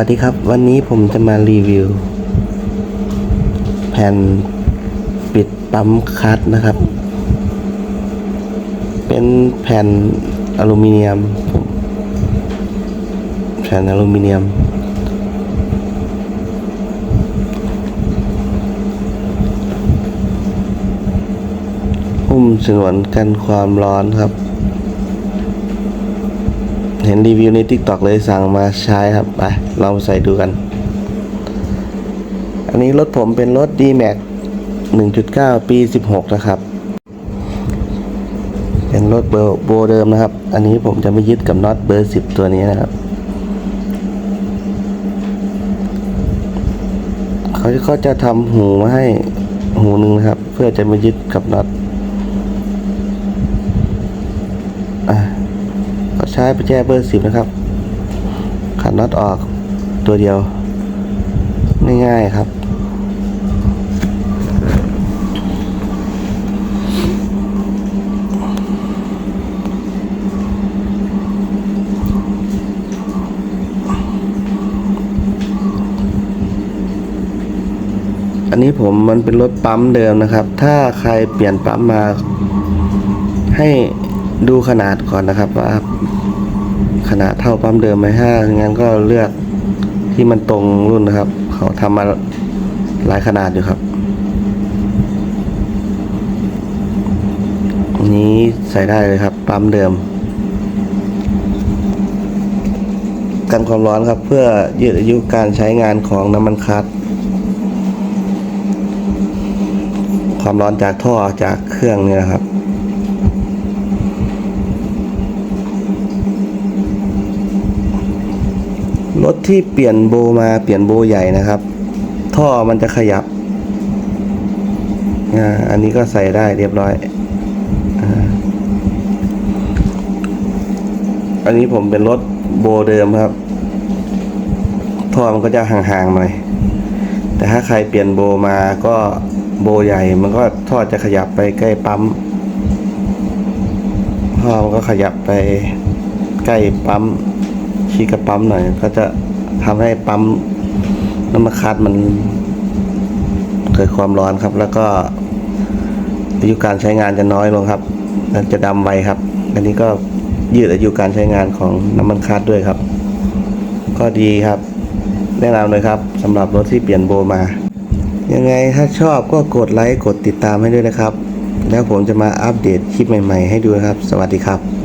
วัสดีครับ วันนี้ผมจะมารีวิว แผ่นปิดปั๊มคัดนะครับ เป็นแผ่นอลูมิเนียม แผ่นอลูมิเนียม หุ้มฉนวนกันความร้อนครับ เห็นรีวิวใน TikTok เลยสั่งมาใช้ครับไปลองใส่ดูกัน อันนี้รถผมเป็นรถ D-Max 1.9 ปี 16 นะครับ เป็นรถเบอร์โบเดิมนะครับ อันนี้ผมจะไม่ยึดกับน็อตเบอร์ 10 ตัวนี้นะครับเขาก็จะทำหูมาให้หูหนึ่งนะครับ เพื่อจะไม่ยึดกับน็อตอะ ก็ใช้ประแจเบอร์สิบนะครับขันน็อตออกตัวเดียว ง่ายๆครับ อันนี้ผมมันเป็นรถปั๊มเดิมนะครับ ถ้าใครเปลี่ยนปั๊มมาให้ ดูขนาดก่อนนะครับว่าขนาดเท่าปั๊มเดิมไหมถ้างั้นก็เลือกที่มันตรงรุ่นนะครับ เขาทำมาหลายขนาดอยู่ครับนนี้ใส่ได้เลยครับ ปั๊มเดิม กันความร้อนครับ เพื่อยืดอายุการใช้งานของน้ำมันคัดความร้อนจากท่อจากเครื่องนี่นะครับ รถที่เปลี่ยนโบมาเปลี่ยนโบใหญ่นะครับ ท่อมันจะขยับอ่าอันนี้ก็ใส่ได้เรียบร้อยอาอันนี้ผมเป็นรถโบเดิมครับ ท่อมันก็จะห่างๆหน่อย แต่ถ้าใครเปลี่ยนโบมาก็โบใหญ่ มันก็ท่อจะขยับไปใกล้ปั๊ม ท่อมันก็ขยับไปใกล้ปั๊ม ชี้กับปั๊มหน่อย ก็จะทำให้ปั๊มน้ำมันคัดมันเกิดความร้อนครับ แล้วก็อายุการใช้งานจะน้อยลงครับมันจะดำไวครับ อันนี้ก็ยืดอายุการใช้งานของน้ำมันคัดด้วยครับ ก็ดีครับ แนะนำเลยครับสำหรับรถที่เปลี่ยนโบมา ยังไงถ้าชอบก็กดไลค์กดติดตามให้ด้วยนะครับ แล้วผมจะมาอัปเดตคลิปใหม่ ๆ ให้ดูครับ สวัสดีครับ